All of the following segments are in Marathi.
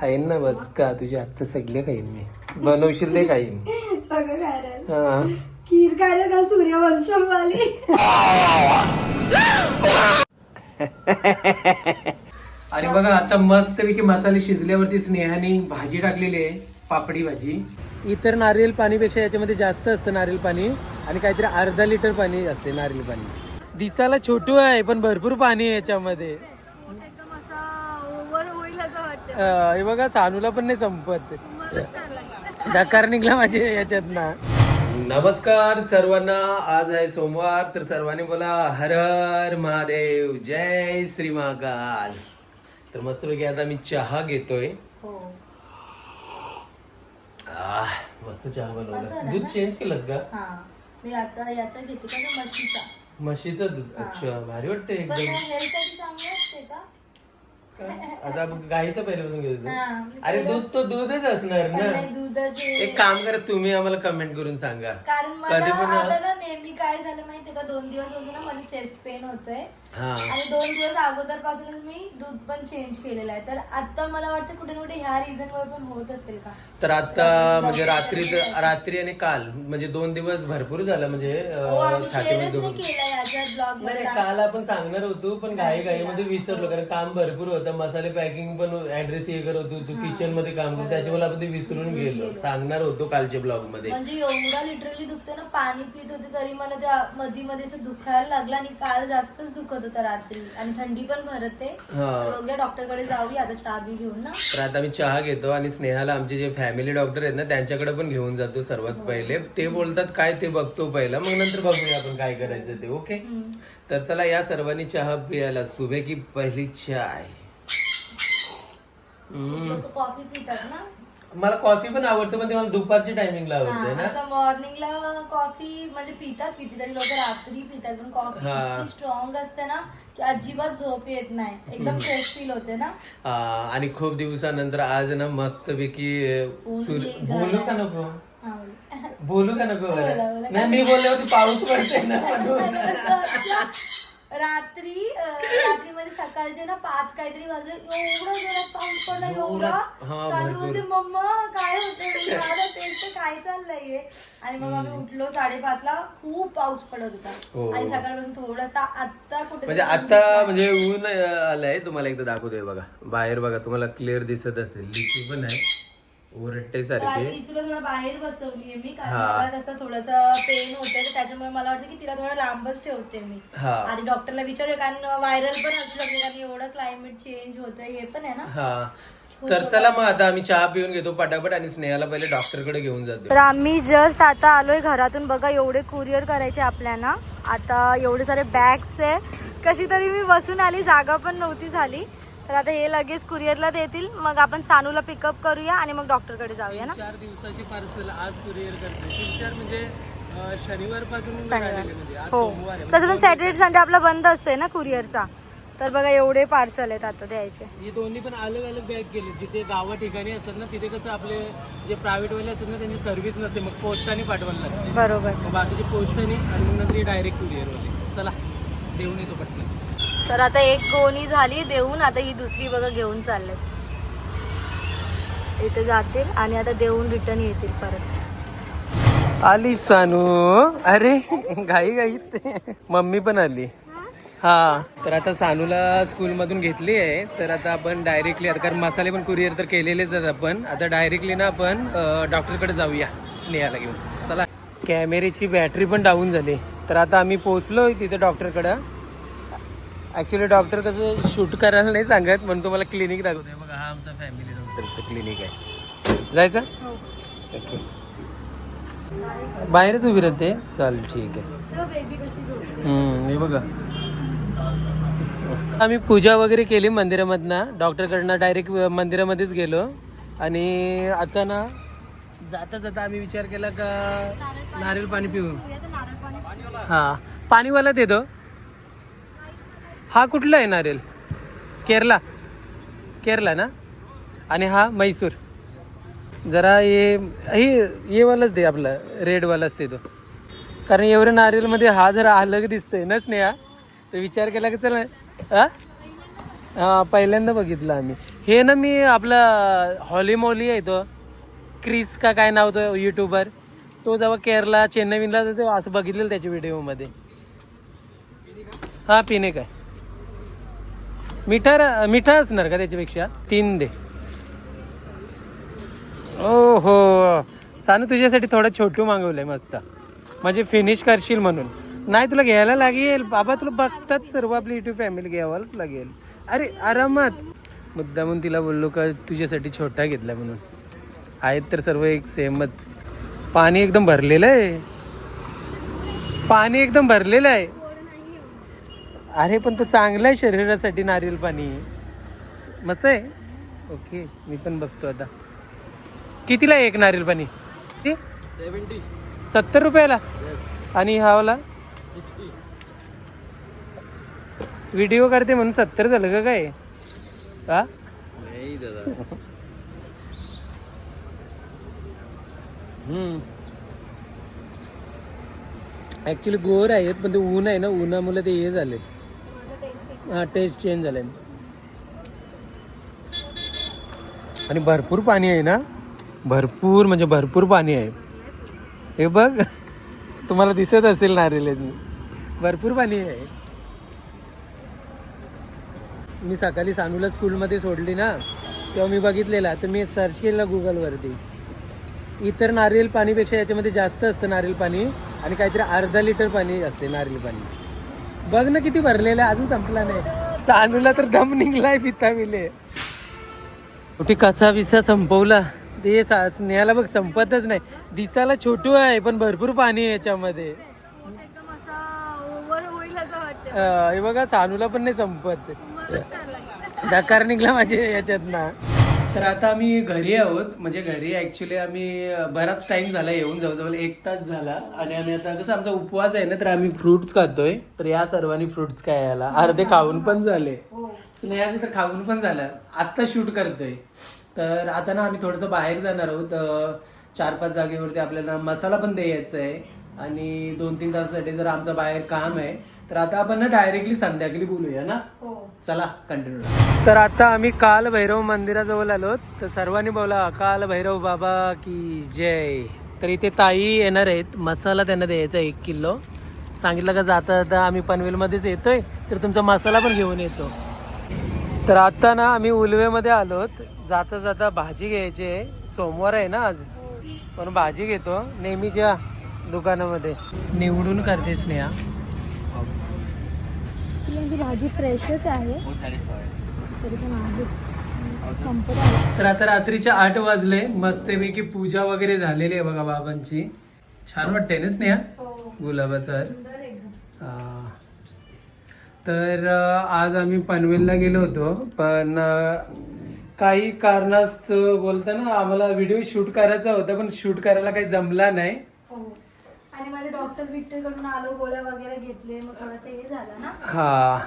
खाईन ना बस का? तुझ्या हातचं सगळे खाईन मी. बनवशील ते खाईन. सगळं. हा. खीर का सूर्यवंशम वाली आणि बघा आता मस्तपैकी मसाले शिजल्यावरती स्नेहाने भाजी टाकलेली आहे पापडी भाजी. इतर नारियल पाणीपेक्षा याच्यामध्ये जास्त असतं नारियल पाणी आणि काहीतरी अर्धा लिटर पाणी असते नारियल पाणी. दिसायला छोटू आहे पण भरपूर पाणी आहे याच्यामध्ये एकदम असा ओव्हर होईल असं वाटतं अं, हे बघा सानूला पण नाही संपत. डकार निघला माझे याच्यात ना. नमस्कार सर्वांना आज आहे सोमवार तर सर्वांनी बोला हर हर महादेव जय श्री महाकाल. तर मस्तपैकी आता मी चहा घेतोय. हो. आह, मस्त चहा बनवला दूध चेंज केलंस का? हा. मी आता याचा घेते का म्हशीचा. म्हशीचं दूध. अच्छा भारी वाटतं एकदम. हेल्थसाठी चांगलं असते का आता गाईचं पहिल्यापासून हा, अरे दूध तो दूधच असणार पण ना. नाही दुधाचे एक काम करा तुम्ही आम्हाला कमेंट करून सांगा. कारण मला कधी पण आता ना नेहमी काय झालं माहितीये का? दोन दिवस ना मला चेस्ट पेन होतोय. हा. आणि दोन दिवस अगोदर पासूनच मी दूध पण चेंज केलेलं आहे. तर आता मला वाटतं कुठे ना कुठे ह्या रिझन वर पण होत असेल का? तर आता म्हणजे रात्री रात्री आणि काल म्हणजे दोन दिवस भरपूर झालं म्हणजे हो अं, आम्ही छातीमध्ये शेअरच नाही दुखत- केला याच्या ब्लॉग नाही मध्ये नाही, काल आपण सांगणार होतो पण घाई घाई मध्ये विसरलो कारण काम भरपूर होतं. मसाले पॅकिंग पण ऍड्रेस हे करत होतो तू किचनमध्ये काम करतो त्याच्यामुळे आपण ते विसरून गेलो. सांगणार होतो कालच्या ब्लॉगमध्ये. म्हणजे एवढा लिटरली दुखते ना पाणी पित होते तरी मला त्या मध्ये मध्ये असं दुखायला लागलं आणि काल जास्तच दुखत होतं रात्री. आणि थंडी पण भरते हा. बघूया डॉक्टरकडे जाऊया. आता चहा बी घेऊन ना. तर आता मी चहा घेतो आणि स्नेहाला आमचे जे फॅमिली डॉक्टर आहेत ना त्यांच्याकडे पण घेऊन जातो सर्वात पहिले. ते बोलतात काय ते बघतो पहिला. मग नंतर बघूया आपण काय करायचं ते. ओके तर चला या सर्वांनी चहा पियाला सुबह की पहिली चाय. हम्म. लोक कॉफी पितात ना? मला कॉफी पण आवडते पण ते मला दुपारच्या टायमिंगला आवडते ना असं मॉर्निंगला कॉफी म्हणजे पितात कितीतरी लोक रात्री पितात पण कॉफी हा. इतकी स्ट्रॉंग असते ना की अजिबात झोप येत नाही एकदम फ्रेश फील होते ना आ, आणि खूप दिवसानंतर आज ना ऊन सूर्य निघालं. बोलू का नको हा, बोल. बोलू का नको बोला, बरं? बोला. नाही मी बोलल्यावरती पाऊस पडते ना म्हणून रात्री रात्री म्हणजे सकाळचे ना पाच काहीतरी वाजले एवढा जोरात पाऊस पडला एवढा हा. बोलते मम्मा काय म्हणाले, तेच तर काय चाललंय हे?" आणि मग आम्ही उठलो साडेपाच ला खूप पाऊस पडत हो. होता आणि सकाळपासून थोडासा आता कुठे म्हणजे आता म्हणजे ऊन अ, आलंय. तुम्हाला एकदा दाखवतोय बघा. बाहेर बघा तुम्हाला क्लिअर दिसत असेल. लिचू पण आहे. ओरडते सारखे. तुला थोडं बाहेर बसवलीये मी कारण हा. मला कसं थोडंसं पेन होतंय तर त्याच्यामुळे मला वाटतं की तिला थोडं लांबच ठेवते मी. हा. आधी डॉक्टरला विचारूया कारण व्हायरल पण असू शकते कारण एवढं क्लायमेट चेंज होतंय हे पण आहे ना. हा. तर चला मग आता आम्ही चहा पिऊन घेतो पटापट आणि स्नेहाला पहिले डॉक्टरकडे घेऊन जातो. तर आम्ही जस्ट आता आलोय घरातून. बघा एवढे कुरिअर करायचे आपल्याला. आता एवढे सारे बॅग्स आहे. कशी तरी मी बसून आली जागा पण नव्हती झाली. तर आता हे लगेच कुरिअरला देतील. मग आपण सानूला पिकअप करूया आणि मग डॉक्टरकडे जाऊया ना? चार दिवसाची पार्सल आज कुरिअर करते. तीन चार म्हणजे शनिवार. पासून शनिवार हो. तसं पण सॅटर्डे संडे आपला बंद असतोय ना कुरिअरचा तर बघा एवढे पार्सल आहेत आता द्यायचे. हे दोन्ही पण अलग अलग बॅग केले जिथे गावा ठिकाणी असतात ना तिथे कसं आपले जे प्रायव्हेट वाले असतात ना त्यांची सर्व्हिस नसते. मग पोस्टाने पाठवायला लागते. बरोबर. मग बाकीचे पोस्टाने आणि नंतर डायरेक्ट कुरिअर वाले. चला देऊन येतो पटकन. तर आता एक गोणी झाली देऊन आता ही दुसरी बघा घेऊन चालले. इथे जातील आणि आता देऊन रिटर्न येतील परत. आली सानू. अरे घाई घाईत. मम्मी पण आली. हा तर आता सानूला स्कूलमधून घेतली आहे. तर आता आपण डायरेक्टली आता कारण मसाले पण कुरिअर तर केलेलेच आहेत आपण. आता डायरेक्टली ना आपण डॉक्टरकडे जाऊया स्नेहाला घेऊन. चला. कॅमेरेची बॅटरी पण डाऊन झाली. तर आता आम्ही पोहोचलो तिथे डॉक्टरकडं ॲक्च्युली डॉक्टर कसं शूट करायला नाही सांगत म्हणून तुम्हाला क्लिनिक दाखवतोय बघा हा आमचा फॅमिली डॉक्टरचं क्लिनिक आहे. जायचं? ओके बाहेरच उभी राहते. चालेल ठीक आहे. हे बघा. आम्ही पूजा वगैरे केली मंदिरामधनं. डॉक्टरकडनं डायरेक्ट मंदिरामध्येच गेलो. आणि आता ना जाता जाता आम्ही विचार केला का नारळ पाणी पिऊ नारळ पाणी हा. पाणीवाला देतो हा कुठला आहे नारळ केरला. केरला ना? आणि हा म्हैसूर. जरा हे हे हे दे आपला रेडवालाच दे तो. कारण एवढं नारियलमध्ये हा जरा अलग दिसतंय नाही हा तर विचार केला की चला हां पहिल्यांदा बघितलं आम्ही. हे ना मी आपला हॉली मॉली आहे तो. क्रिस का काय नाव तो यूट्यूबर तो जेव्हा केरला चेन्नई जातो असं बघितलेलं त्याच्या व्हिडिओमध्ये हां पिणे काय मिठा मिठा असणार का त्याच्यापेक्षा? तीन दे. ओ हो सानू तुझ्यासाठी थोडं छोटू मागवलंय मस्त. म्हणजे फिनिश करशील म्हणून. नाही तुला घ्यायला लागेल. बाबा तुला बघतात सर्व आपली युट्यूब फॅमिली घ्यावाच लागेल. अरे आरामात. मुद्दामून तिला बोललो का तुझ्यासाठी छोटा घेतला म्हणून. आहेत तर सर्व एक सेमच. पाणी एकदम भरलेलं आहे. पाणी एकदम भरलेलं आहे. अरे पण तो चांगला आहे शरीरासाठी नारियल पाणी. मस्त आहे. ओके मी पण बघतो आता. कितीला आहे एक नारियल पाणी? सत्तर रुपयाला? आणि हावला व्हिडिओ करते म्हणून सत्तर झालं का काय? हा ऍक्च्युली गोर आहेत पण ते ऊन आहे ना उन्हामुळे ते हे झाले. हा टेस्ट चेंज झाले आणि भरपूर पाणी आहे ना? भरपूर म्हणजे भरपूर पाणी आहे. हे बघ तुम्हाला दिसत असेल नारेल भरपूर पाणी आहे. मी सकाळी सानूला स्कूलमध्ये सोडली ना तेव्हा मी बघितलेला तर मी सर्च केलं गुगलवरती इतर नारियल पाणीपेक्षा याच्यामध्ये जास्त असतं नारियल पाणी आणि काहीतरी अर्धा लिटर पाणी असते नारियल पाणी. बघ ना किती भरलेलं आहे अजून संपला नाही. सानूला तर दम निघलाय पिता मिले कुठे कसा विसा संपवला? ते सा- स्नेहाला बघ संपतच नाही. दिसायला छोटू आहे पण भरपूर पाणी आहे याच्यामध्ये. हे बघा सानूला पण नाही संपत. दकार निघला माझ्या याच्यात ना तर आता आम्ही घरी आहोत. म्हणजे घरी ऍक्च्युली आम्ही बराच टाइम झाला येऊन. जवळजवळ एक तास झाला. आणि आम्ही आता कसं आमचा उपवास आहे ना तर आम्ही फ्रुट्स खातोय. तर या सर्वांनी फ्रुट्स काय याला अर्धे खाऊन पण झाले. स्नेहाचं तर खाऊन पण झालं. आत्ता शूट करतोय. तर आता ना आम्ही थोडंसं बाहेर जाणार आहोत. चार पाच जागेवरती आपल्याला मसाला पण द्यायचा आहे. आणि दोन तीन तासासाठी जर आमचं बाहेर काम आहे तर आता आपण ना डायरेक्टली संध्याकाळी बोलूया ना? हो. चला कंटिन्यू तर आता आम्ही काल भैरव मंदिराजवळ आलो तर सर्वांनी बोला काल भैरव बाबा की जय. तर इथे ताई येणार आहेत. मसाला त्यांना द्यायचा एक किलो. सांगितलं का जाता जाता आम्ही पनवेलमध्येच येतोय तर तुमचा मसाला पण घेऊन येतो. तर आता ना आम्ही उलवेमध्ये आलोत जाता जाता भाजी घ्यायची आहे. सोमवार आहे ना आज. पण भाजी घेतो. नेहमीच्या दुकानामध्ये. निवडून करते ती भाजी फ्रेशच आहे. तरी पण आहे. संपत आहे तर आता रात्रीच्या आठ वाजले. मस्तपैकी पूजा वगैरे झालेली आहे बघा बाबांची. छान वाटते ना स्नेहा? हो. गुलाबाचा हार. तर आज आम्ही पनवेलला गेलो होतो पण काही कारणास्तव बोलताना आम्हाला व्हिडिओ शूट करायचा होता पण शूट करायला काही जमला नाही. हो. आणि माझे डॉक्टर बिक्टरकडून आलो गोळ्या वगैरे घेतले मग थोडंसं हे झालं ना. हा.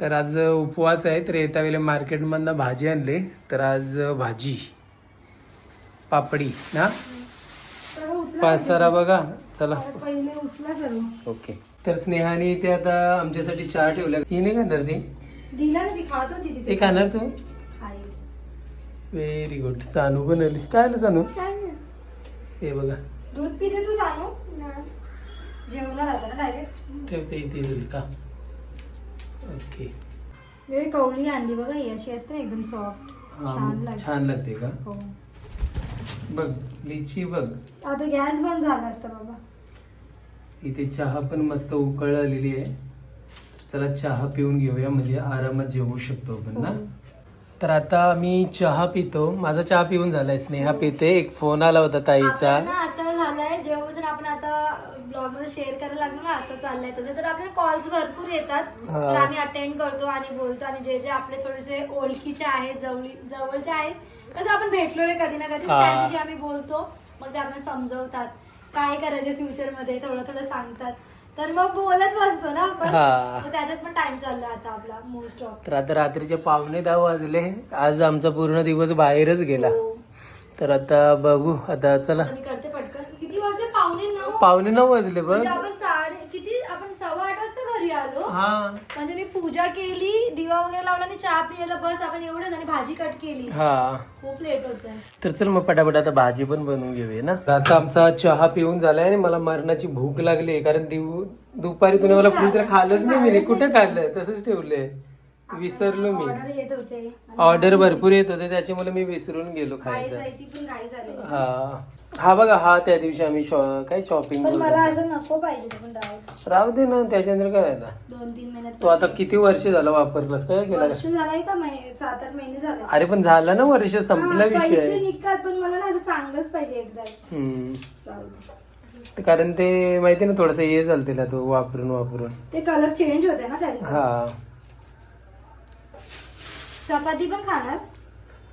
तर आज उपवास आहे तर येता वेळेला मार्केटमधनं भाजी आणली. तर आज भाजी पापडी ना? उचला पाचारा बघा चला. पहिले उचला ओके. तर स्नेहाने ते आता आमच्यासाठी चहा ठेवला. ही नाही खाणार ती? दिला ना ती खात होती ते ती खाणार तू? व्हेरी गुड पण आली काय आलं नाही. हे बघा. दूध पिते तू सांगू जेवणार आता ना डायरेक्ट ठेवते इथे का ओके. वेळ कवळी आणली बघा ही अशी असते ना एकदम सॉफ्ट छान लागते. छान लागते का? हो. बघ लिची बघ. आता गॅस बंद झाला असता बाबा. इथे चहा पण मस्त उकळ आलेली आहे. चला चहा पिऊन घेऊया म्हणजे आरामात जेवू शकतो आपण ना? हो. तर आता मी चहा पितो. माझा चहा पिऊन झालाय स्नेहा पिते. एक फोन आला होता ताईचा आपल्याला ना असं झालंय जेव्हापासून आपण आता ब्लॉगमध्ये शेअर करायला लागलो ना असं चाललंय. तसं तर आपल्याला कॉल्स भरपूर येतात हा. तर आम्ही अटेंड करतो आणि बोलतो आणि जे जे आपले थोडेसे ओळखीचे आहेत जवळी जवळचे आहेत कसं आपण भेटलो कधी ना कधी. हा. त्यांच्याशी आम्ही बोलतो मग ते आपल्याला समजवतात. काय करायचं फ्युचरमध्ये थोडं थोडं सांगतात. तर मग बोलत बसतो ना आपण. हा. त्याच्यात पण टाइम चाललाय आता आपला मोस्ट ऑफ तर आता रात्रीचे पावणे दहा वाजले. आज आमचा पूर्ण दिवस बाहेरच गेला. तर आता बघू आता चला. करते पावणे नऊ वाजले बघ. म्हणजे आपण साडे किती आपण सव्वा आठ वाजता घरी आलो. हा. म्हणजे मी पूजा केली दिवा वगैरे लावला आणि चहा पियला बस आपण एवढंच आणि भाजी कट केली. हा. खूप लेट होत. तर चल मग पटापट आता भाजी पण बनवून घेऊया ना. आता आमचा चहा पिऊन झालाय आणि मला मरणाची भूक लागली कारण दिव दुपारी तुने मला फ्रूट खाल्लंच नाही मी कुठं खाल्लं तसंच ठेवलंय. विसरलो मी. ऑर्डर येत होते. ऑर्डर भरपूर येत होते त्याच्यामुळे मी विसरून गेलो खायचं जायची पण घाई झाली हा. हा बघा हा त्या दिवशी आम्ही शॉ- काय शॉपिंग पण मला असं नको पाहिजे ते पण राहू राहू दे ना त्याच्यानंतर काय आता दोन तीन महिन्यात तो आता किती वर्ष झालं वापरलास? काय केला? वर्ष झालाय का मै- सात आठ महिने झाले. अरे पण झालं ना वर्ष संपला हा, पैसे विषय निघतात पण मला ना असं चांगलंच पाहिजे एकदा. हम्म. राहू दे. ते कारण ते माहिती ना थोडस हे झालं तिला तो वापरून वापरून. ते कलर चेंज होते ना त्यांचे. हा. चपाती पण खाणार?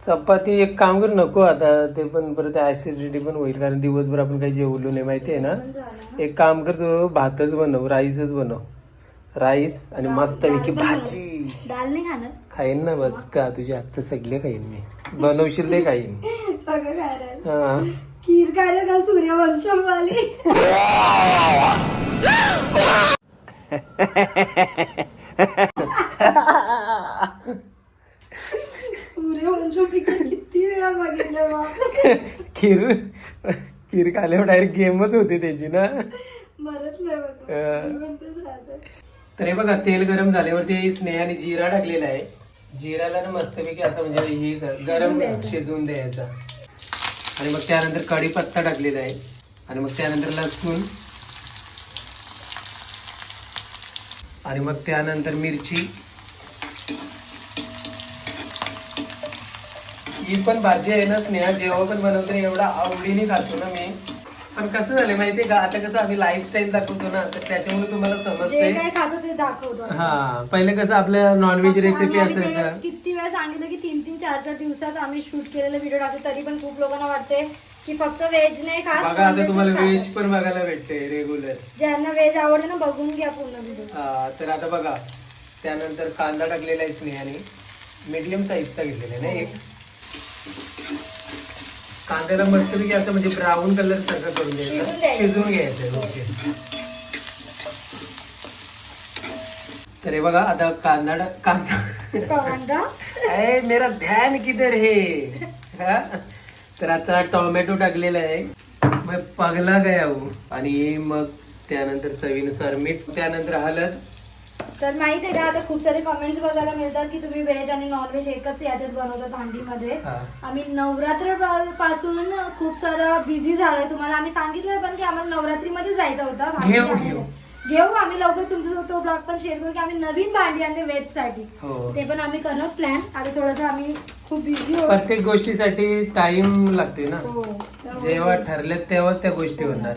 चपाती एक काम कर नको आता. ते पण परत ऍसिडिटी पण होईल कारण दिवसभर आपण काही जेवलो नाही माहिती आहे ना? एक काम कर तू भातच बनव राईसच बनव. राईस आणि मस्त पैकी भाजी. दाल नाही खाणार. खाईन ना बस का तुझ्या हातचं सगळे खाईन मी. बनवशील ते खाईन. हा. खीर खाणार का सूर्यवंशम वाली किती वेळा बघितलं खीर खीर खाल्यावर डायरेक्ट गेमच होते त्याची ना. तर हे बघा तेल गरम झाल्यावरती स्नेहाने जिरा टाकलेला आहे. जिराला ना मस्तपैकी असं म्हणजे हे गरम. शिजवून द्यायचा. आणि मग त्यानंतर कढीपत्ता टाकलेला आहे. आणि मग त्यानंतर लसूण. आणि मग त्यानंतर मिरची. ही पण भाजी आहे ना स्नेहा जेव्हा पण बनवतो एवढा आवडीने खातो ना मी. पण कसं झालं माहितीये का? आता कसं आम्ही लाईफस्टाईल दाखवतो ना तर त्याच्यामुळे तुम्हाला जे समजते खातो ते दाखवतो असं. हा पहिले कसं आपलं नॉनव्हेज रेसिपी आम्ही- असायचं. किती वेळा सांगितलं की तीन तीन चार चार दिवसात आम्ही शूट केलेले व्हिडिओ टाकतो तरी पण खूप लोकांना वाटते की फक्त व्हेज नाही खात बघा आता non-veg तुम्हाला खातात. व्हेज पण बघायला भेटते रेग्युलर ज्यांना व्हेज आवडते ना बघून घ्या पूर्ण व्हिडिओ हा तर आता बघा त्यानंतर कांदा टाकलेला आहे स्नेहाने. मीडियम साईजचा घेतलेला आहे ना एक. कांद्याला मस्तपैकी असं म्हणजे ब्राऊन कलर सारखं करून द्यायचं. शिजून घ्यायचं ओके. तर हे बघा आता कांदा. कांदा? अरे मेरा ध्यान किधर है? हा? तर आता टोमॅटो टाकलेला आहे. मग पगला गया हो. आणि मग त्यानंतर चवीनुसार मीठ त्यानंतर हळद. तर माहीत आहे का आता खूप सारे कमेंट्स बघायला मिळतात की तुम्ही व्हेज आणि नॉनव्हेज एकच याच्यात बनवतात भांडीमध्ये. आम्ही नवरात्रपासून खूप सारं बिझी झालोय तुम्हाला आम्ही सांगितलं पण की आम्हाला नवरात्रीमध्ये जायचं होतं भांडी घेऊ, आणायला. घेऊ. आम्ही लवकर तुमचा तो ब्लॉग पण शेअर करू की आम्ही नवीन भांडी आणले व्हेजसाठी हो ते पण आम्ही करणार प्लॅन आता थोडस आम्ही खूप बिझी होतो प्रत्येक गोष्टीसाठी टाइम लागतोय ना हो. त्यामुळे जेव्हा ठरलं तेव्हाच त्या गोष्टी होणार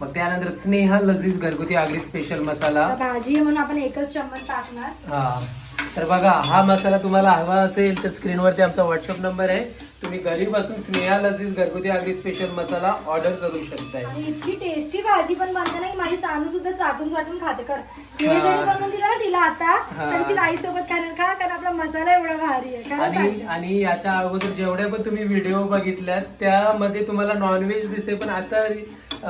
मग त्यानंतर स्नेहा लजीज घरगुती आगरी स्पेशल मसाला. भाजी आहे म्हणून आपण एकच चम्मच टाकणार. हा. तर बघा हा मसाला तुम्हाला हवा असेल तर स्क्रीनवरती आमचा व्हॉट्सअप नंबर आहे. तुम्ही घरी बसून स्नेहा लजीज घरगुती आगरी स्पेशल मसाला ऑर्डर करू शकताय आणि इतकी टेस्टी भाजी पण बनते ना माझी सानू सुद्धा चाटून चाटून खाते कर हे हा. जरी बनवून दिलं ना तिला आता हा. तरी तिला आई सोबत खाणार का कारण आपला मसाला एवढा भारी आहे खरं आणि सांगते. आणि याच्या अगोदर जेवढ्या पण तुम्ही व्हिडिओ बघितल्यात त्यामध्ये तुम्हाला नॉनव्हेज दिसते पण आता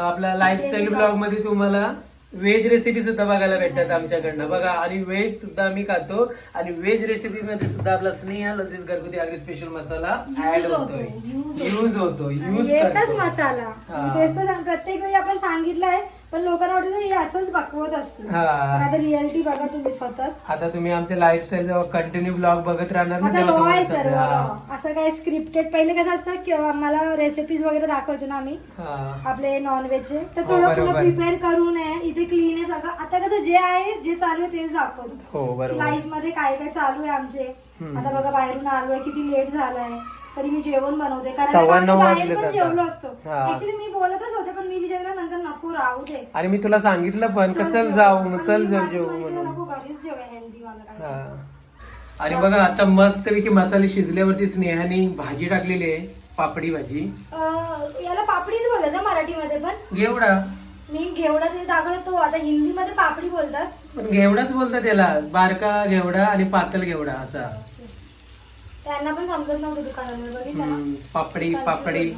आपल्या लाईफस्टाईल ब्लॉगमध्ये तुम्हाला व्हेज रेसिपी सुद्धा बघायला भेटतात आमच्याकडनं. बघा आणि व्हेज सुद्धा आम्ही खातो. आणि व्हेज रेसिपी मध्ये सुद्धा आपला स्नेहा लजीज घरगुती आगरी स्पेशल मसाला ऍड होतो. यूज होतो. यूज मसाला. प्रत्येक वेळी आपण सांगितलंय पण लोकांना वाटतं हे असंच बकवत असते हा. आता रियालिटी बघा तुम्ही स्वतःच आता तुम्ही आमचे लाईफस्टाईल जेव्हा कंटिन्यू ब्लॉग बघत राहणार ना आता तेव्हा रॉ आहे तुम्हाला सर्व समजेल. हा. raw. असं काय स्क्रिप्टेड पहिले कसं असतं की आम्हाला रेसिपीज वगैरे दाखवायचो ना आम्ही हा. आपले नॉनव्हेजचे तर हो, थोडं बरोबर. पुन्हा प्रिपेअर करू नये इथे क्लीन आहे सगळं आता कसं जे आहे जे चालू आहे तेच दाखवतो हो बरोबर लाईफमध्ये काय काय चालू आहे आमचे हम्म. आता बघा बाहेरून आलोय किती लेट झालाय तरी मी जेवण बनवते कारण सव्वा आम्ही नऊ बाहेर वाजलेत पण आता. जेवलो असतो हा. ऍक्च्युली मी बोलतच होते पण मी विचारलं नंतर नको राहू दे. आणि मी तुला सांगितलं पण का चल जेवू. जाऊ मग चल जाऊ जेऊ म्हणून. नको घरीच जेवूया हेल्दी वाला काय हा. आणि बघा आता मस्तपैकी मसाले शिजल्यावरती स्नेहाने भाजी टाकलेली आहे पापडी भाजी. अं, याला पापडीच बोलतात ना मराठीमध्ये पण घेवडा. मी घेवडा ते दाखवलं तो आता हिंदीमध्ये पापडी बोलतात. पण घेवडाच बोलतात त्याला बारका घेवडा आणि पातळ घेवडा असा. त्यांना पण समजत नव्हतं दुकानावर बघितलं ना? हम्म, पापडी पापडी.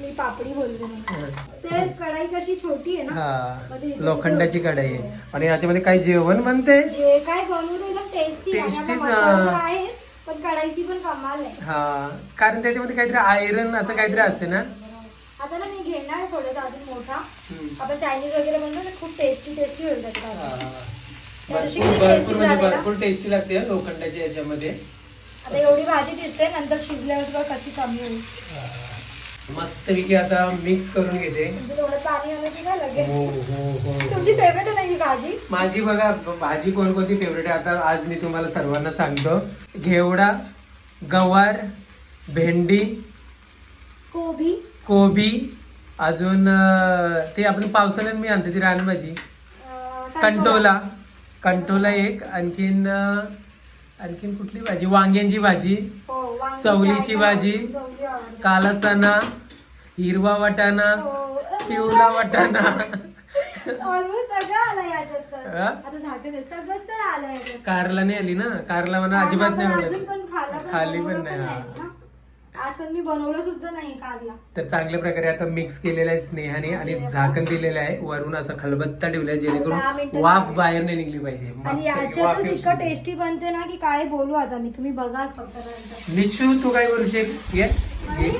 मी पापडी बोलते मग. ते कढाई कशी छोटी आहे ना हा. लोखंडाची कढाई आहे. आणि याच्यामध्ये काय जेवण बनते? जे काय बनवलं टेस्टी Tasty आहे. पण कढाईची पण कमाल आहे. हा. कारण त्याच्यामध्ये काहीतरी आयरन असं काहीतरी असते ना? आता ना मी घेणार आहे थोडासा अजून मोठा. आपण चायनीज वगैरे बनतो ना खूप टेस्टी टेस्टी हा. अजून. भरपूर tasty म्हणजे टेस्टी लागते लोखंडाच्या याच्यामध्ये. आता एवढी भाजी दिसते नंतर शिजल्यावर कशी कमी होईल? मस्तपैकी आता मिक्स करून घेते. म्हणजे हो हो हो. तुमची फेवरेट आहे ना ही भाजी? माझी बघा भाजी कोणकोणती फेवरेट आहे? आता आज मी तुम्हाला सर्वांना सांगतो. घेवडा गवार भेंडी कोबी. कोबी अजून अं, ते आपण पावसाळ्यात मी आणते ती रानभाजी. अं, कंटोला. कंटोला एक आणखीन अं, आणखीन कुठली भाजी वांग्यांची भाजी हो, वांगी चवलीची फ्राय भाजी. करा. चवली आवडते. काला चणा हिरवा वाटाणा हो. पिवळा वाटाणा Almost सगळं आलं याच्यात तर. हा? आता झाकण आहे. सगळंच तर आलं याच्यात. कारला नाही आली ना कारला मला अजिबात नाही आपण अजून आवडत पण खाल्ला पण खाल्ली पण बनवलं नाही, हा. ना. आज पण मी बनवलं सुद्धा नाही कारला तर चांगल्या प्रकारे आता मिक्स केलेलं आहे स्नेहाने आणि झाकण दिलेलं आहे. वरून असं खलबत्ता ठेवलाय दहा जेणेकरून मिनिटं वाफ. बाहेर नाही निघली पाहिजे. आणि मस्त याच्यातच वाफ इतकं येऊ टेस्टी बनते ना की काय बोलू आता मी. तुम्ही बघा फक्त नंतर. तू काय बोलशील ये. ये.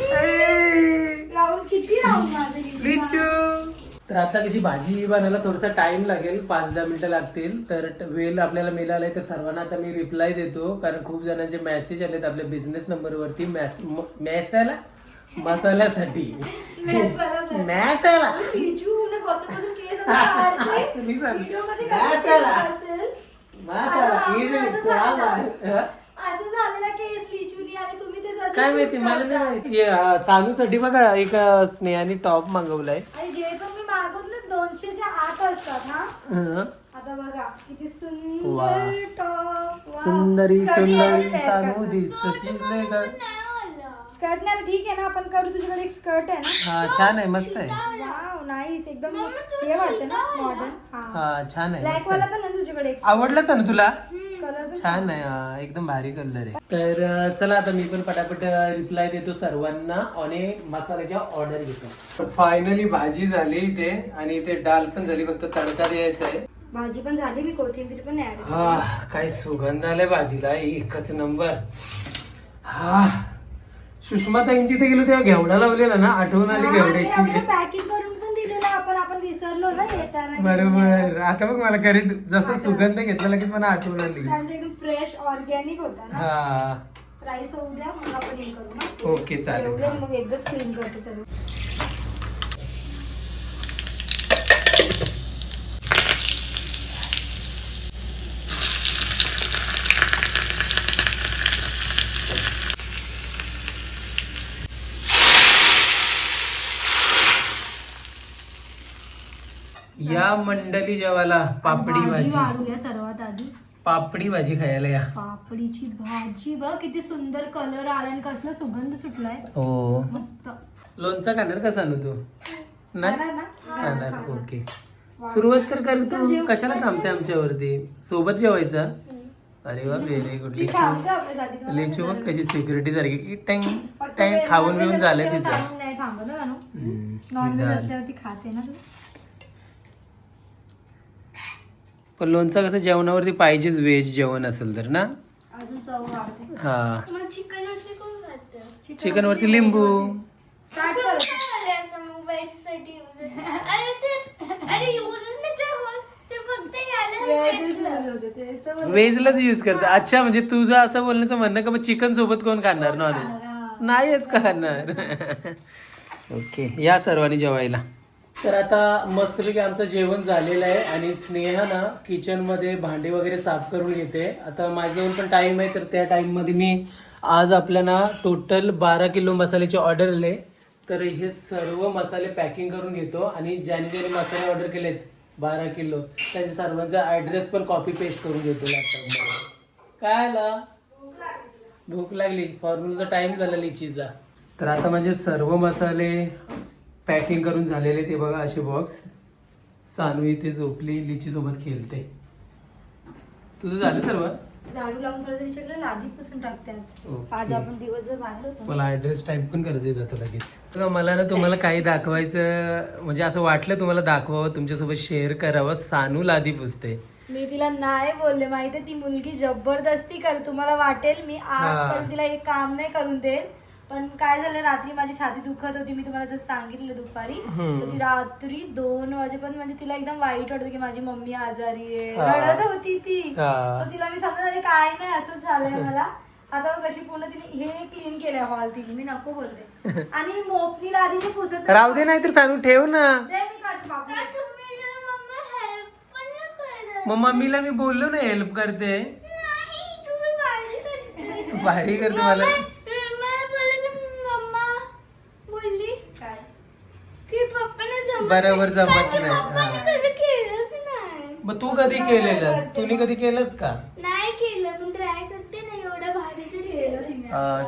राऊंड किती राऊंड माझे लिचू तर आता कशी भाजी बनायला थोडासा टाइम लागेल पाच दहा मिनिटं लागतील. तर वेळ आपल्याला मिळालाय तर सर्वांना आता मी रिप्लाय देतो. कारण खूप जणांचे मेसेज आलेत आपल्या बिझनेस नंबरवरती मॅसाला मसाल्यासाठी. मॅसाला मसाला. असं झालं. केस लिचूनी आणि तुम्ही ते कसं काय माहिती मला नाही करता? माहिती. अं, सानूसाठी बघा एक अं, स्नेहाने टॉप मागवलाय. आणि जे पण मी मागवलं दोनशेच्या आत असतात हा हं. आता बघा किती वा. सुंदर टॉप. सुंदरी सुंदरी सानू दिसची. स्कर्ट नाही ठीक आहे ना आपण करू तुझ्याकडे एक स्कर्ट आहे ना. हा छान आहे मस्त आहे. वाव नाईस एकदम हे वाटतं ना मॉडर्न हा. हा छान आहे ब्लॅक मस्त वाला आहे. पण आहे ना तुझ्याकडे एक आवडलाच ना तुला? छान आहे हा, एकदम भारी कलर आहे. तर अं, चला आता मी पण पटापट रिप्लाय देतो सर्वांना. आणि मसाल्याच्या ऑर्डर घेतो. फायनली भाजी झाली इथे आणि इथे डाल पण झाली फक्त तडका द्यायचा आहे. भाजी पण झाली मी कोथिंबीर पण ऍड हा काय सुगंध आलाय भाजीला एकच नंबर हा सुषमा ताईंची इथे गेलो तेव्हा घेवडा लावलेला ना आठवण आली घेवड्याची. पॅकिंग करून पण दिलेलं आपण आपण विसरलो ना येताना बरोबर. आता बघ मला करेक्ट जसं सुगंध घेतला लगेच मला आठवण आली कारण ते एकदम फ्रेश ऑर्गॅनिक होता ना. हा. राईस होऊ द्या मग आपण हे करू ना ओके चालेल. एवढे मग एकदाच क्लीन करते सर्व या मंडली जेवायला पापडी भाजी वाढूया सर्वात आधी. पापडी भाजी खायला या. पापडीची भाजी बघ किती सुंदर कलर आला आणि कसला सुगंध सुटलाय. हो. मस्त. लोणचा खाणार का सांगू तू? नाही खाणार ना? खाणार ओके. सुरुवात तर कर तू. कशाला थांबते आमच्यावरती? सोबत जेवायचं? अरे वा व्हेरी गुड ती लिचू थांबते आपल्यासाठी तुला लिचू बघ कशी सिक्युरिटी सारखी. इ टँग फक्त टँग वेळ- खाऊन बिऊन झालं तेव्हा तिचं. सांगून नाही थांबत ना जानू हम्म. नॉनव्हेज झालं. असल्यावरती खाते ना तू. पण लोणचं कसं जेवणावरती पाहिजेच व्हेज जेवण असेल तर ना? अजून चव वाढते. हा. मग चिकन वरती कोण खातं? चिकन वरती लिंबू. स्टार्ट कर. आले असं मग व्हेजसाठी अरे ते अरे युजच नाही ते होत. ते फक्त याला Veggies use होते, तेच तर बोलते. व्हेजलाच यूज करते. अच्छा म्हणजे तुझं असं बोलण्याचं म्हणणं का मग चिकन सोबत कोण खाणार? नॉनव्हेज नाहीच खाणार. ओके या सर्वांनी जेवायला. तर आता मस्तपैकी आमचं जेवण झालेलं आहे आणि स्नेहा ना किचनमध्ये भांडे वगैरे साफ करून घेते. आता माझ्याजवळ पण टाईम आहे तर त्या टाईममध्ये मी आज आपल्याला टोटल बारा किलो मसाल्याची ऑर्डर आले. तर हे सर्व मसाले पॅकिंग करून घेतो आणि ज्याने ज्याने मसाले ऑर्डर केलेत बारा किलो त्याच्या सर्वांचा ॲड्रेस पण कॉपी पेस्ट करून घेतो लॅपटॉपमध्ये काय आला? भूक लागली. फॉर्म्युलाचा टाईम झाला लिचीचा. तर आता माझे सर्व मसाले पॅकिंग करून झालेले ते बघा असे बॉक्स सानू इथे झोपली लिची सोबत खेळते. तुझं झालं सर्व? झाडू लावून थोडं विचारलं लादी पुसून टाकते आज. ओके. आज आपण दिवसभर बाहेर होतो. मला ऍड्रेस टाईप पण करायचं लगेच. मला ना तुम्हाला काही दाखवायचं म्हणजे असं वाटलं तुम्हाला दाखवावं तुमच्यासोबत शेअर करावं सानू लादी पुसते मी तिला नाही बोलले माहितीये ती मुलगी जबरदस्ती करते तुम्हाला वाटेल मी आजपर्यंत तिला एक काम नाही करून देईल पण काय झालं रात्री माझी छाती दुखत होती मी तुम्हाला जसं सांगितलं दुपारी तर ती रात्री दोन वाजेपर्यंत म्हणजे तिला एकदम वाईट वाटत की माझी मम्मी आजारी आहे. रडत होती ती. तर तिला मी समजत काय नाही असंच झालंय मला. आता कशी पूर्ण तिने हे क्लीन केलंय हॉल तिने मी नको बोलते. आणि मी मोपनीला आधी नाही पुसत राहू दे नाही तर सानू ठेव ना. दे मी काढते मग मम्मीला मी बोललो ना हेल्प करते. तू भारी करते. मला बोलले मम्मा बोलली काय की पप्पाने जमत बरोबर. जमत नाही. केलंच मग तू कधी केलेलंस? तुम्ही कधी केलंस का? नाही केलं पण ट्राय करते ना एवढं भारी तरी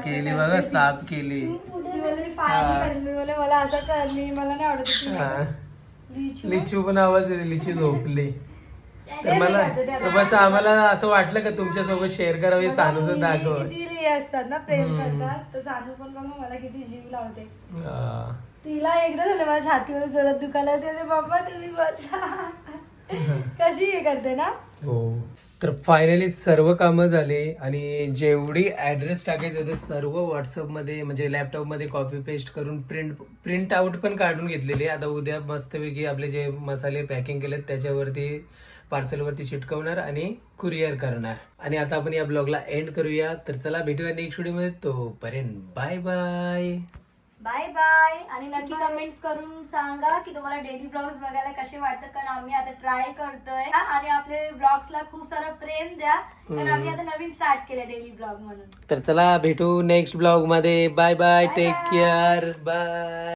केलं बघा साफ केली. करेल मला असं कर मी मला नाही आवडत ती. हा. लिचू? लिचू पण आवाज देते लिचू झोपली. तर मला तर बस आम्हाला असं वाटलं का तुमच्यासोबत शेअर करावी सानूचं मुली दाखव. असतात ना प्रेम करतात. तर सानू पण बघा मला किती जीव लावते. तिला एकदा झालं माझ्या छातीवर जोरात दुखायला ते बाबा तुम्ही बसा. कशी हे करते ना? हो. तर फायनली सर्व कामं झाली आणि जेवढी ऍड्रेस टाकायचे होते सर्व व्हॉट्सअपमध्ये म्हणजे लॅपटॉपमध्ये कॉपी पेस्ट करून प्रिंट प्रिंट आउट पण काढून घेतलेली. आता उद्या मस्तपैकी आपले जे मसाले पॅकिंग केलेत त्याच्यावरती पार्सलवरती चिटकवणार आणि कुरिअर करणार. आणि आता आपण या ब्लॉगला एंड करूया. तर चला भेटूया नेक्स्ट व्हिडिओमध्ये तोपर्यंत बाय बाय बाय बाय आणि नक्की कमेंट्स करून सांगा की तुम्हाला डेली ब्लॉग्स बघायला कसे वाटतात कारण आम्ही आता ट्राय करतोय. हा, आणि आपले ब्लॉग्सला खूप सारं प्रेम द्या. कारण आम्ही आता नवीन स्टार्ट केलं डेली ब्लॉग म्हणून. तर चला भेटू नेक्स्ट ब्लॉगमध्ये. Bye bye take care bye